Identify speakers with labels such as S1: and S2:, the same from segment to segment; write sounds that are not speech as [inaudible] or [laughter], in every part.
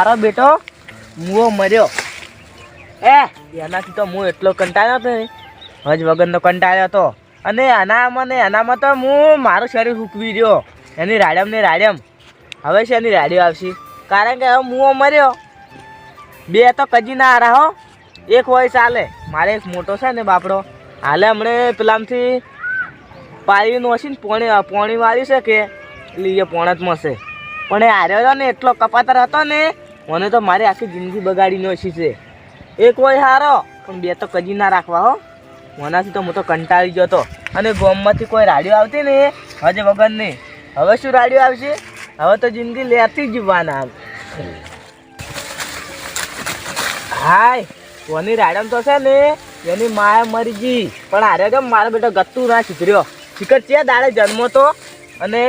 S1: મારો બેટો મુઓ મર્યો. એ, એનાથી તો હું એટલો કંટાળ્યો હતો ને હજ વગરનો કંટાળ્યો હતો અને આનામાં ને આનામાં તો હું મારું શરીર સૂકવી રહ્યો એની રાડમ ને રાડમ. હવે છે એની રાડ્યો આવશે. કારણ કે હવે મુઓ મર્યો. બે તો કજી ના હારા હો. એક હોય ચાલે. મારે એક મોટો છે ને બાપડો. હાલે હમણે પેલામથી પાણી નોસીને પોણી પોણી વાળી છે કે એટલે એ મળશે પણ એ હાર્યો હતો ને, એટલો કપાતર હતો ને મને તો મારી આખી જિંદગી બગાડી નોશી છે. એક હોય હારો, પણ બે તો કજી ના રાખવા હો. મનાથી તો હું તો કંટાળી હતો અને ગોમમાંથી કોઈ રાડીઓ આવતી ને હજે વગર નહીં. હવે શું રાડીઓ આવશે? હવે તો જિંદગી લેતી જીવવાના હાય, કોની રાડમ તો છે ને, એની માયા મરી ગઈ. પણ આરે કેમ મારો બેટો ગત્તુ ના છીતર્યો શીખર છે દાડે જન્મો તો? અને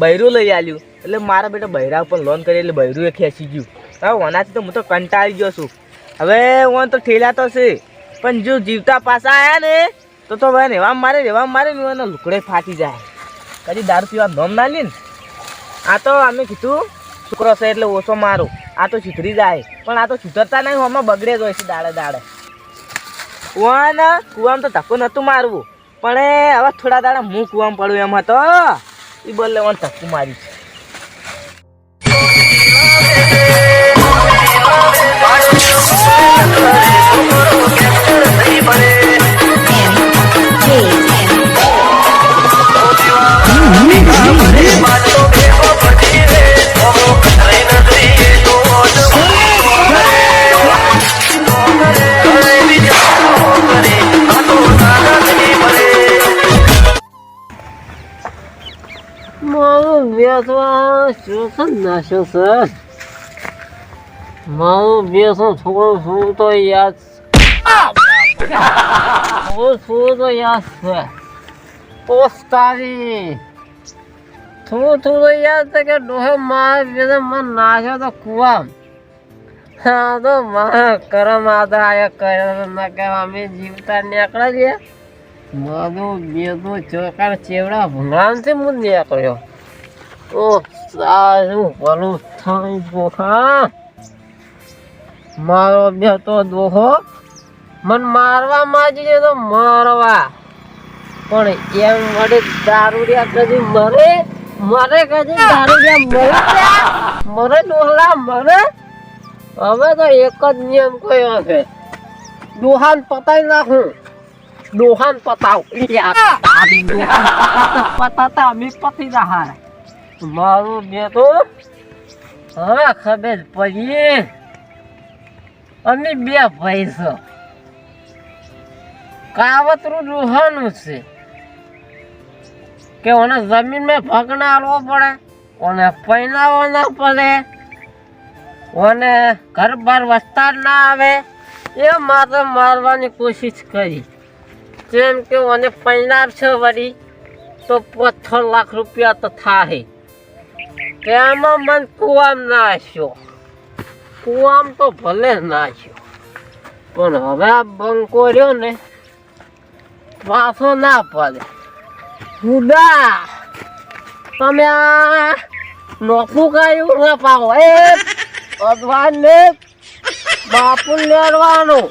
S1: બૈરું લઈ આવ્યું એટલે મારા બેટા બૈરા ઉપર લોન કરી, એટલે બૈરું એ ખેંચી ગયું. હવે ઓનાથી તો હું તો કંટાળી ગયો છું. હવે ઓન તો ઠેલા તો છે. પણ જો જીવતા પાછા આવ્યા ને, તો તો ભાઈ એવા મારે રેવા મારે ને એના લુકડે ફાટી જાય. કદી દારૂ પીવા નોમ ના લે ને. આ તો અમે કીધું, છોકરો છે એટલે ઓછો મારો. આ તો સુધરી જાય. પણ આ તો સુધરતા નહીં હમણાં બગડે જ હોય છે દાડે દાડે. કુવાને કુવામાં તો ધક્કો નહોતું મારવું. પણ એ હવે થોડા દાડા હું કુવામાં પડું એમ હતો. એ બોલે મને ધક્કું મારી છે.
S2: શું નાખ્યો સર મારું થોડું શું તો યાદ થોડું શું તો યાદ છે પોસ્તારી થોડું થોડું યાદ છે ડોહે મારે બેસે મન નાખ્યો તો કુવા હા તો મારા કરમ આદા કર્યો ના કે અમે જીવતા નીકળ્યા છીએ મારું બેદું ચોકાર ચેવડા ભંગાણથી હું નીકળ્યો ઓ સારું, ભલું થાય બોખા મારો બે તો દોહો, મન મારવા માંગીએ તો મારવા. પણ એમ વડે દારૂડિયા કદી મરે? મરે કદી દારૂડિયા મરે મરે ડોહલા મરે? હવે તો એક જ નિયમ કયો છે. દોહાન પતાઈ નાખું. દોહાન પતાવ. પતાતા અમે પતી રહ્યા મારું મેં તો હા, ખબર પડી. અમે બે ભાઈ છો કાવતરું રૂહાનું છે કે ઓને જમીન મેં ભગના આલવો પડે, ઓને પૈનાવો ના પડે, ઓને ઘર બાર વસ્તાર ના આવે, એ મારે મારવાની કોશિશ કરી. જેમ કે મને પૈનાર છે વળી, તો પથ્થર લાખ રૂપિયા તો થાય તેમાં મન કુવામ નાખ્યો. કુવામ તો ભલે નાખ્યો. પણ હવે આ બંકો રહ્યો ને પાછો ના પડે. હુદા તમે આ નોખું કાયું ના પાવો એ ભગવાન ને બાપુ લેડવાનું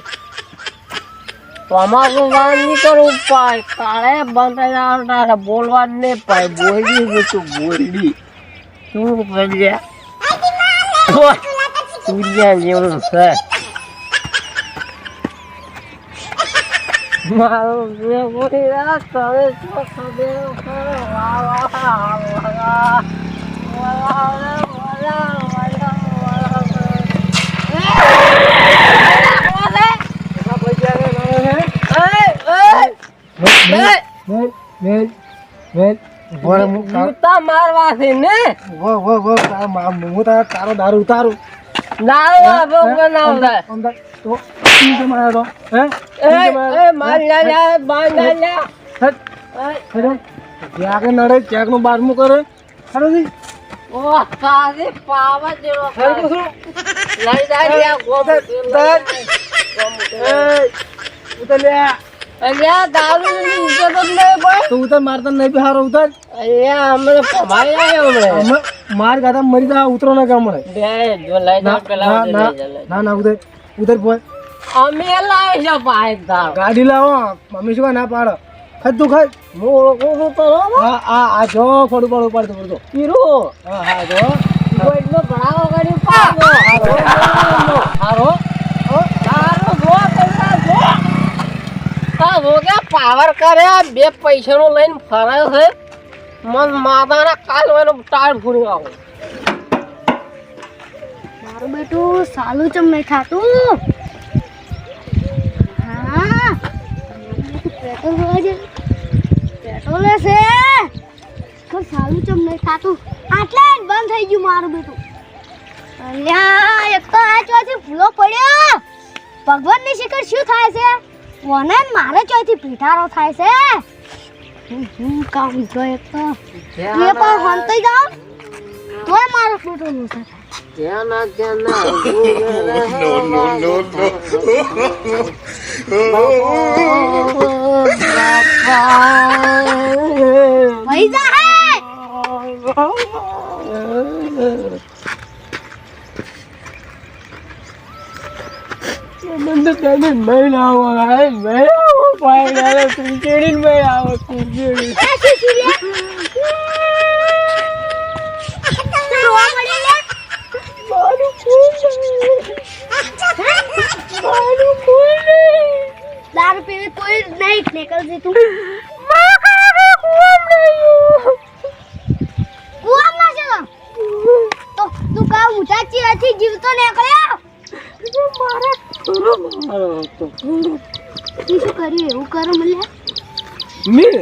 S2: તમારું વાન કરવું પાય કાળે બંધ બોલવા જ નહીં પાય બોલી જ તું બોલી. શું કર્યા સૂર્યા જેવું છે મારું બોલી રહ્યા તમે શું ખબર કરો વાહ વાહ વાહ વાહ વાહ વાહ જૂતા મારવા છે ને?
S3: તારો દારૂ ઉતારું.
S2: દારૂ આપો બનાવતા.
S3: તો તું કેમ આવ્યો હે?
S2: એ એ મારી લા બાંધા લા
S3: હેડો ક્યાંક નડે નું બારમું કરે.
S2: ઓ પાવા જેવો લઈ જાય
S3: એ
S2: અલ્યા દારૂ ની ઇજ્જત જ નહીં ભાઈ
S3: તું ઉતાર મારતા નહીં બી હારો ઉતાર.
S2: અલ્યા હમણાં પમાઈ આવ્યો હમણાં.
S3: માર ગાતા મરી જા ઉતરો ના કામ મળે
S2: બે જો લઈ જાઓ પેલા
S3: ના ના ઉધર ઉધર પોય.
S2: અમે લાવી જાઓ બાઈક દાવ
S3: ગાડી લાવો મમ્મી શું ના પાડો. ખદ તું ખદ
S2: હું ઓળખું તો હા
S3: આ આ જો ફોડું પાડું પાડતો પડતો
S2: પીરું
S3: હા હા જો.
S2: કોઈનો ભણાવો ગાડી પાડો.
S3: હારો
S2: તારો જો પૈસા જો પાવર કરે, બે પૈસાનું લઈને ફરે છે. મન માતાના કાલ ટાળ ફૂરી આવો.
S4: મારું બેટું, સાલું ચમ નહીં ખાતું? હા, પેટ્રોલ હોય છે પેટ્રોલ છે પણ સાલું ચમ નહીં ખાતું? આટલે બંધ થઈ ગયું મારું બેટું. અલ્યા, એક તો આ ચોથી ભૂલો પડ્યો. ભગવાનની શિખર શું થાય છે? કોને મારે ચોથી પીઠારો થાય છે? હું કામ જો એક તો એ પણ હંતઈ જાવ તોય મારો પેટ્રોલનું થાય.
S2: ભાઈ
S4: જા હે
S3: મને તને આવો આવો મારું
S4: દારૂ નહીં નીકળશે તું. તો? તું કા ઊંચા ચીરાથી જીવતો નીકળ્યો તું શું કર્યું એવું કરો મને
S2: મેં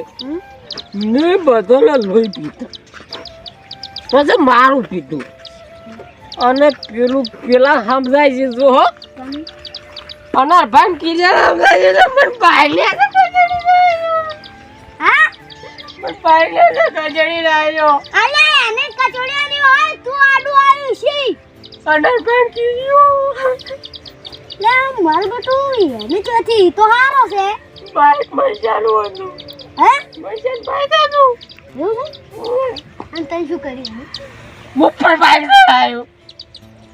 S2: મેં બધાના લોહી પીધા. પછી મારું પીધું. અને પેલું પેલા સમજાય છે જો હો. અને ભાઈ કીધા સમજાય છે પણ
S4: હા
S2: પણ લે ગજડી રહ્યો
S4: અલે એને હોય તું આડું આવ્યું છે
S2: અને ભાઈ કીધું
S4: લે માર બટું એની ચોથી તો હારો છે.
S2: બાઈક મજાનું હતું.
S4: હે?
S2: મજાન બાઈક હતું.
S4: એવું છે? અને તઈ શું કરી
S2: મુફ્ફર બાઈક આવ્યો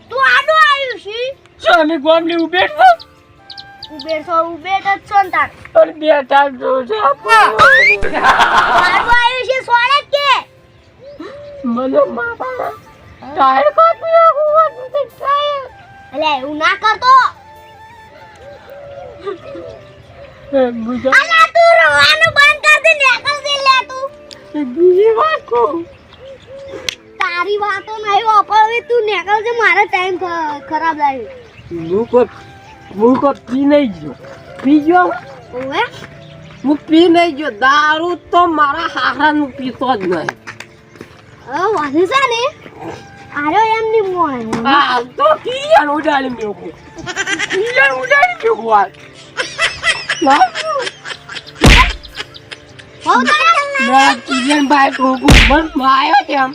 S4: તું આડો આવ્યું છે?
S2: સ્વામી ગોમલી ઉભેટ છો
S4: ઉબેર છો જ છો ને તાર.
S2: અને બે તાર જો છું.
S4: આડું આવ્યું છે સોળે કે.
S2: મને માતા ટાયર કાપી નાખું હતું તે ટાયર.
S4: અલે એવું ના કરતો.
S2: દારૂ તો મારા હારાનું પીતો જ નહીં
S4: હવે વધુ છે ને આર્યો એમ ની
S2: તો કિયાન ઉડાડી બાઈક રોકું મન માયો તેમ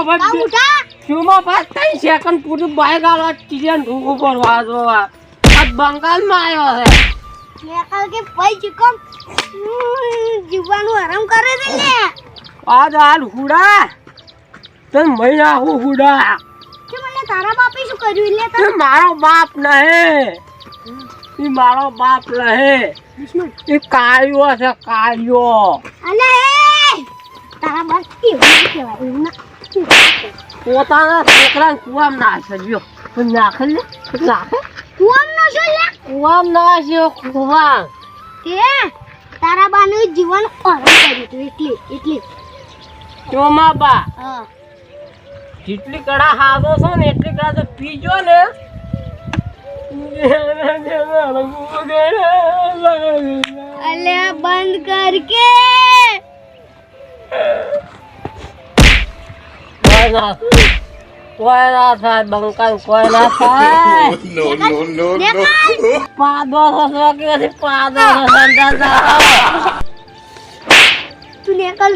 S2: બસ
S4: ઉઠા
S2: યુમાં બસ ત્રણ સેકન્ડ પૂરું બાઈક આલો કિયાન ઢોકું પર વાજો આ આ બંગાળમાં આવ્યો છે
S4: નીકળ કે પૈ ચીકમ જીવવાનું આરામ કરે છે ને
S2: આજ હાલ હુડા. તને મહિના હું હુડા.
S4: કે મને તારા બાપે શું કર્યું? એટલે
S2: તો મારો બાપ નહે. એ મારો બાપ નહે. એ કાયો છે કાયો
S4: અલે એ! તારા બાપ નહીં કહેવાય એવું ના
S2: પોતાના છોકરાને કુવામ નાખ્યો પણ નાખે ને નાખે?
S4: કુવામ નો શું લે?
S2: કુવામ નાખ્યો કુવામ.
S4: તે તારા બાનું જીવન આરામ કર્યું તું એટલે એટલે.
S2: ચોમા બા
S4: હા.
S2: જેટલી કડા હાથો છો ને એટલી કડા તો પીજો ને.
S4: અલે બંધ કર કે
S2: કોઈ ના કોઈ ના થાય બંકાઈ કોઈ ના થાય. [laughs]
S4: નીકળ
S2: પાદો થશો કે પાદો થશો
S4: તું નીકળ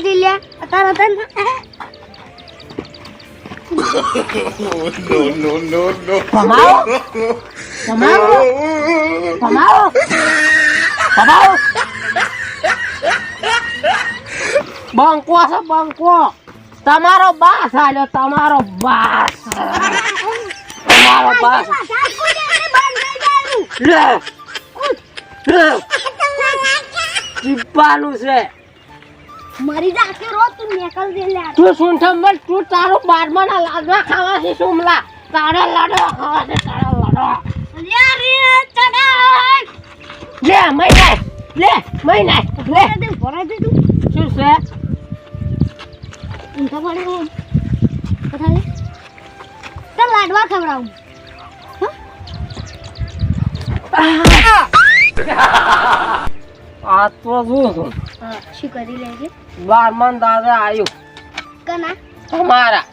S4: દે લે તારા તન
S2: કમાઓ કમાઓ કમાઓ કમાઓ બંકો છે બંકો તમારો બાસ આલ્યો તમારો બાસ તમારો બાસ લે લે ચીપવાનું છે
S4: મરી જા રો તું નીકળ દે લે
S2: તું શું થંબલ તું તારો બારમાં ના લાડવા ખાવા છે સુમલા. તારા લાડવા ખાવા છે તારા લાડવા.
S4: લે રે ચડાય
S2: લે મહિના. લે મહિના. લે.
S4: દે ભરા દે તું.
S2: શું છે?
S4: ઊંધા પડે ઓમ લે તો લાડવા ખવડાવું.
S2: આ તો શું છું
S4: શું કરી લેજે
S2: બારમાન દાદા આવ્યું
S4: કના?
S2: તમારા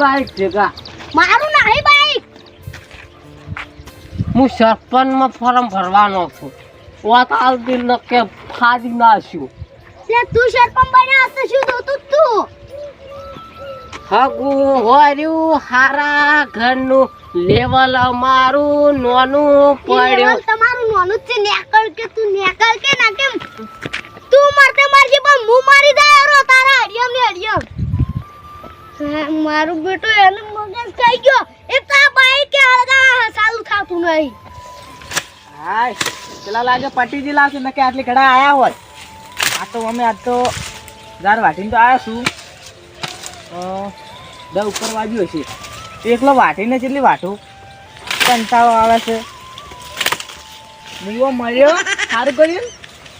S2: બાઈક છે કા
S4: મારું નહીં બાઈક.
S2: હું સરપંચમાં ફોર્મ ભરવાનો છું. વાત આવતી નક્કે ફાડી નાખ્યું.
S4: તું સરપંચ બન્યા તો શું તું?
S2: હગું હોર્યું હારા ઘરનું લેવલ અમારું નોનું પડ્યું.
S4: તમારું નાનું છે. નેકળ કે તું નેકળ કે ના કેમ? તું મારતે મારજે પણ હું મારી જાય રો તારા હરિયમ ને હરિયમ મારું બેટો એને મગજ ખાઈ ગયો. એ તા બાઈ કે હળગા સાલું થાતું નહીં.
S1: હાય પેલા લાગે પટીજી લાવશે ને કે આટલી ઘડા આયા હોત આ તો અમે આજ તો જાર વાટીને તો આવ્યા છું. દસ ઉપર વાગ્યું હશે. એકલો વાટીને કેટલી વાટું? કંટાળો આવે છે. મુવો મળ્યો? સારું કર્યું?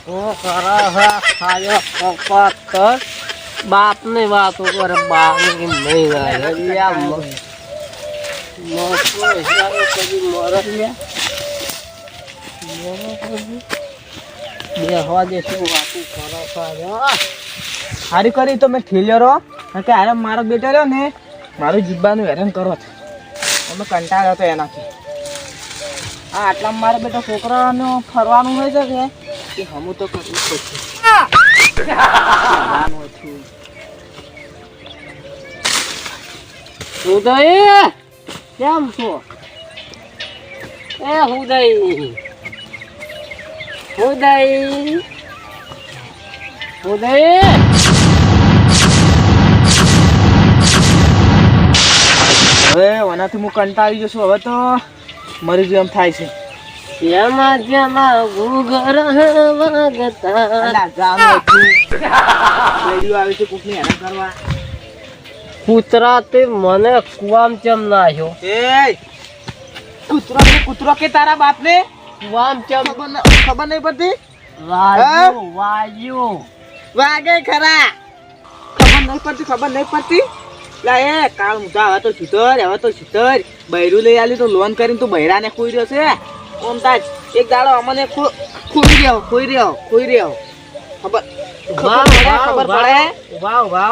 S2: ઓ ખરા હા ખાયો પપ્પા બાપ ને વાતો કરે બાપ ને નહીં બે હવા દે શું વાતું કરો છો?
S1: સારી કરી તો મેં ઠેલ્યો કે આરે મારો બેટો રહ્યો ને, મારું જીબ્બાનું હેરાન કરો છો. અમે કંટાળ્યો હતો એનાથી. આ આટલામાં મારો બેટો છોકરાનો ફરવાનું હોય છે કે? કે તો કરવું જ
S2: કેમ છો? એ ઉદય. ઉદય. ઉદય.
S1: હવે આનાથી હું કંટાળી જશું હવે તો મરી જેમ થાય છે.
S2: જેમાં જેમાં ઘૂઘર વાગતા.
S1: અલા, જાનું રેડિયો આવે છે કોકને હેરાન કરવા.
S2: કૂતરા તે મને કુવામ ચમ નાખ્યો
S1: એ કૂતરો કે કૂતરો કે તારા બાપને?
S2: કુવામ ચમ?
S1: ખબર નહીં પડતી?
S2: વાગ્યો વાગ્યો.
S1: વાગે ખરા. ખબર નહીં પડતી ખબર નહીં પડતી? લા એ કાળ મુઢા હવે તો સુધર હવે તો સુધર બૈરું લઈ આલી તો લોન કરીને તું બૈરાને ખોઈ રહ્યો છે. ઓમ તાજ એક દાડો અમને ખોઈ રહ્યો ખોઈ રહ્યો ખોઈ રહ્યો. ખબર ખબર પડે ખબર પડે?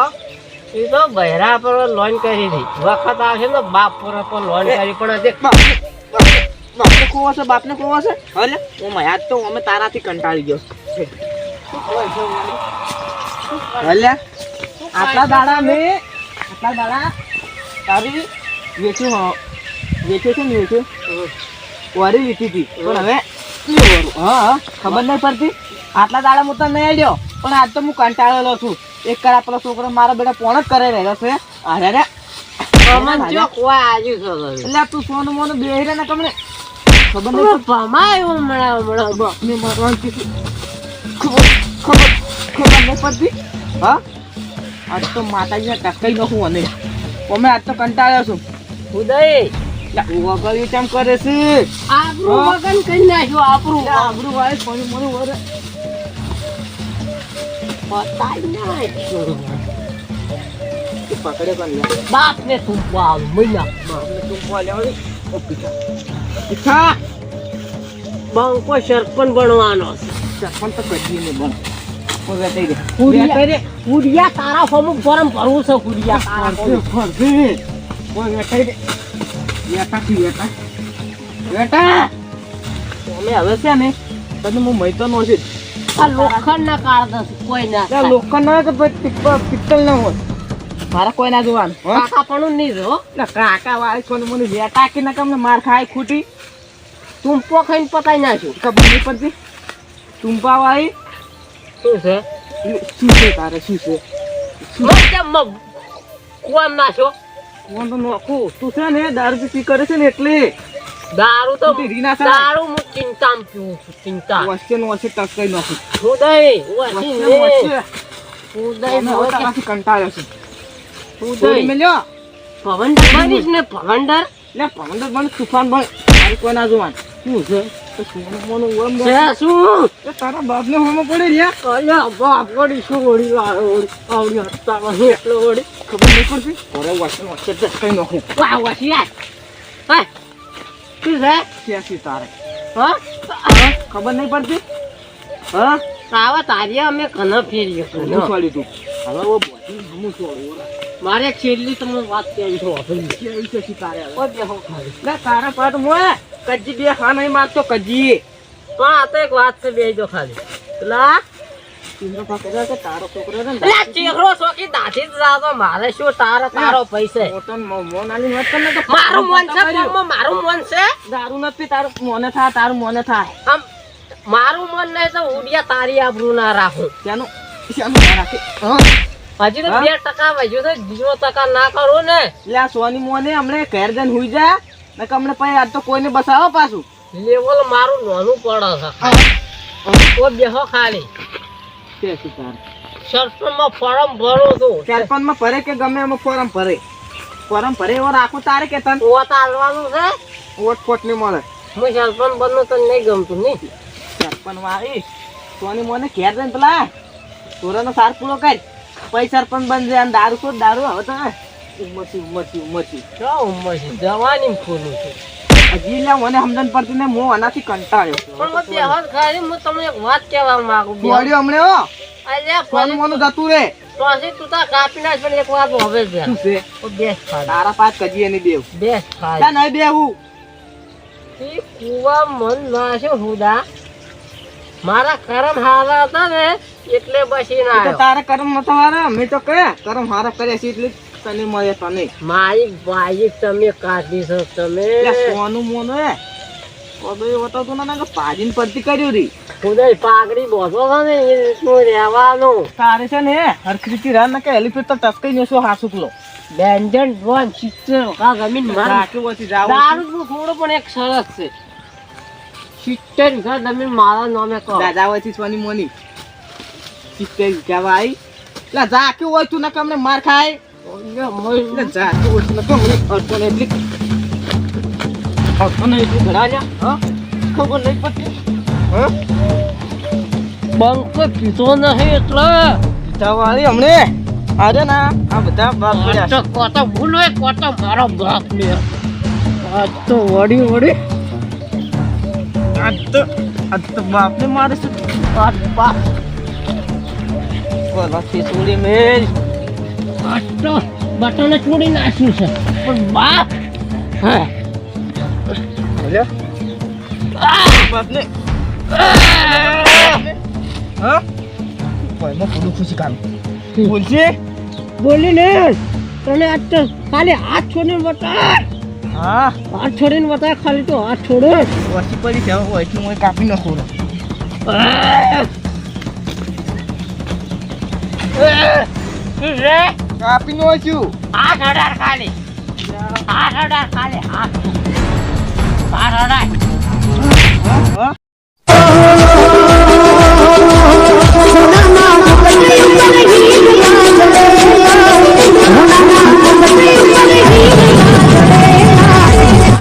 S2: એ તો બહેરા પર લોન કરી હતી. વખત આવશે ને બાપ પર પણ લોન કરી પણ
S1: બાપને ખોવો છે બાપને ખોવો છે? હલે હું મયાદ તો અમે તારાથી કંટાળી ગયો. હલે? આટલા દાડા મેં આટલા દાડા તારી વેચ્યું હ. વેચ્યું છે ને વેચ્યું? વરી લીધી હતી. પણ હવે હા ખબર નહીં પડતી. આટલા દાડા હું તો નહીં આવ્યો પણ આજ તો હું કંટાળેલો છું. એક કરા પેલો છોકરો મારો બેટા પોણ જ કરે રહ્યો છે. અરે રે એટલે તું સોનું મોનું બેહી રે ને તમને? ખબર નહીં.
S2: ભમાયો હમણાં હમણાં.
S1: બાપને મારવાનું કીધું. ખબર ખબર ખબર નહીં પડતી. હા? આજ તો માતાજીને ટકાઈ નખું અને અમે આજ તો કંટાળ્યો છું
S2: ઉદય
S1: વગર કેમ કરે છે
S2: આબરૂ. વગન કરી નાખ્યું
S1: લા, આબરૂ વાળે સોનું મોનું વરે. પકડે પણ.
S2: બાપ ને તું બાપ મહિના
S1: બાપને તું બોલ્યો હોય. પીઠા.
S2: બંકો સરપંચ બનવાનો
S1: સરપંચ તો કદી નહીં બને.
S2: કુડિયા તારા ફોર્મ ગરમ ભરવું છે કુડિયા તારા
S1: કોઈ વેટાઈ. દે. વેટા થી વેટા. વેટા. અમે હવે છે ને તને હું મહિતો નો છે.
S2: આ લોખંડ ના કાળ કોઈ ના
S1: લોખંડ ના હોય પિત્તળ- પિત્તળ ના હોય. મારા કોઈ ના જોવાનું?
S2: કાકા પણ નહીં જો
S1: કાકા વાળી કોને મને વેટા કે ના કમને માર ખાય ખૂટી?
S2: ટૂંપો ખાઈને પતાઈ નાખ્યું
S1: ખબર નહીં પડતી? ટૂંપા વાળી
S2: શું છે?
S1: શું છે તારે? શું છે?
S2: મેં મ- કુવામાં નાખ્યો?
S1: ફોન તો નોખું? તું છે ને દારૂ પી કરે છે ને એટલે.
S2: દારૂ તો. દારૂ હું ચિંતા પીવું છું ચિંતા.
S1: વચ્ચે નો વચ્ચે ટકાઈ નાખું.
S2: ઉદય
S1: વચ્ચે
S2: વસી
S1: નો વચ્ચે.
S2: ઉદય
S1: કંટાળ્યો છે?
S2: ઉદય.
S1: મેલ્યો?
S2: પવન બનીશ ને પવન
S1: ડર ને પવન બંધ તુફાન બંધ તારે કોઈ ના જોવાનું. શું છે? તારા બાપને હોમો પડે રહ્યા?
S2: બાપ વળી શું વળી આવડી હપ્તામાં એટલો વળી.
S1: ખબર નહીં પડતી? વચ્ચે નો વચ્ચે ટકાઈ નાખું.
S2: વાહ વસી શું છે?
S1: ક્યાંથી તારે?
S2: હા?
S1: ખબર નહીં પડતી? હા?
S2: તાવા તારી અમે કન ફેરીએ કન.
S1: છોડી તું. હવે ઓ બોધી હું. છોડું
S2: મારે છેલ્લી તમને વાત કેવી છો?
S1: કેવી છે શી તારે
S2: ઓ બેહો
S1: તારા પાટ મોય. કજી બે ખા નહીં મારતો કજી.
S2: પણ આ તો એક વાત છે બે જો ખાલી. પેલા
S1: તારો છોકરો
S2: ચેહરો છોકી મારે શું પૈસે?
S1: તો
S2: મારું મન છે મારું મન છે?
S1: દારૂ નથી તારું મોને થાય તારું મોને થાય.
S2: આમ મારું મન નહીં તો ઉડિયા તારી આબરૂ ના રાખું.
S1: ત્યાંનું ત્યાંનું રાખે? હા.
S2: હજી તો બે ટકા વધ્યું છે જીરો ટકા ના કરું ને.
S1: એટલે સોની મોને હમણાં ઘેર જઈને હુઈ જા. ને કે હમણે પછી આજ તો કોઈને બસાવો પાછું.
S2: લેવલ મારું નાનું પડે છે ઓ બેહો ખાલી.
S1: તે શું તારે?
S2: સરપંચમાં ફોર્મ ભરું છું.
S1: સરપંચમાં ભરે કે ગમે એમાં ફોરમ ભરે? ફોરમ ભરે એવો રાખો તારે કે તને?
S2: ઓ આલવાનું છે?
S1: ઓટ ફોટ નહીં મળે.
S2: હું સરપંચ બનવું તને નહીં ગમતું નહીં?
S1: સરપંચ આવી સોની મને ઘેર જઈને પેલા ચોરાનો સાર પૂરો કર. પૈસા સરપંચ બનજે અને દારૂ તો દારૂ હવે તો. ઉમરથી
S2: છે? જવાની ખોલું છું.
S1: હજી લે મને સમજણ પડતી ને હું આનાથી કંટાળ્યો
S2: પણ હું બેહો જ હું તમને એક વાત કહેવા માંગુ
S1: દોડ્યો હમણે હો.
S2: અલ્યા
S1: સોનું મોનું જતું રે
S2: પછી તું તાર કાપી નાખ પણ એક વાત હવે છે
S1: શું છે?
S2: ઓ
S1: તારા નહીં
S2: ઈ કુવા મન હુદા. મારા કરમ હારા હતા ને એટલે બસી ના
S1: તારા કરમ નતા હારા. મેં તો કયા કરમ હારા કર્યા છે એટલે તને મળે તને.
S2: મારી બાઈક તમે કાઢી છો તમે.
S1: સોનું મોનું એ બધું બતાવતું ના કે પાજીન પરતી કર્યું રી
S2: ખુદાઈ પાઘડી બોધો છો ને એ રીતનું રહેવાનું.
S1: તારે છે ને હરખરીથી રાહ ના કે એલિફેન્ટ તો ટસકાઈ નસો હાસુકલો
S2: બેન્જન વન સિત્તેર કા જમીન માર.
S1: રાખ્યું પછી જાવ
S2: દારૂ થોડું પણ એક સરસ છે. સિત્તેર વીઘા જમીન મારા નામે કહો.
S1: દાદા છે સોની મોની. સિત્તેર વીઘા લા જા જાક્યું હોય તું ના કમને માર ખાય. હોય
S2: બંકો પીતો નહીં એટલે
S1: વાળી આ બધા બાપ છે.
S2: કોતો ભૂલો એ કોતો મારો બાપ ને આજ તો વડી વડી
S1: આજ મારે
S2: આજ બાપ
S1: મેલ
S2: આજ તો બટન છોડી નાખ્યું છે. પણ બાપ!
S1: બાપને હા? કોઈમાં પૂરું ખુશી કામ બોલશે?
S2: બોલી ને તને આજ તો ખાલી હાથ છોડીને બતા
S1: હા?
S2: હાથ છોડીને બતા ખાલી તો હાથ છોડે.
S1: વસી પડી છે હવે વહીથી હું કાપી નાખું. કાપી નો છું
S2: આઠ અઢાર ખાલી આઠ અઢાર ખાલી આઠ આઠ અઢાર
S1: Thank.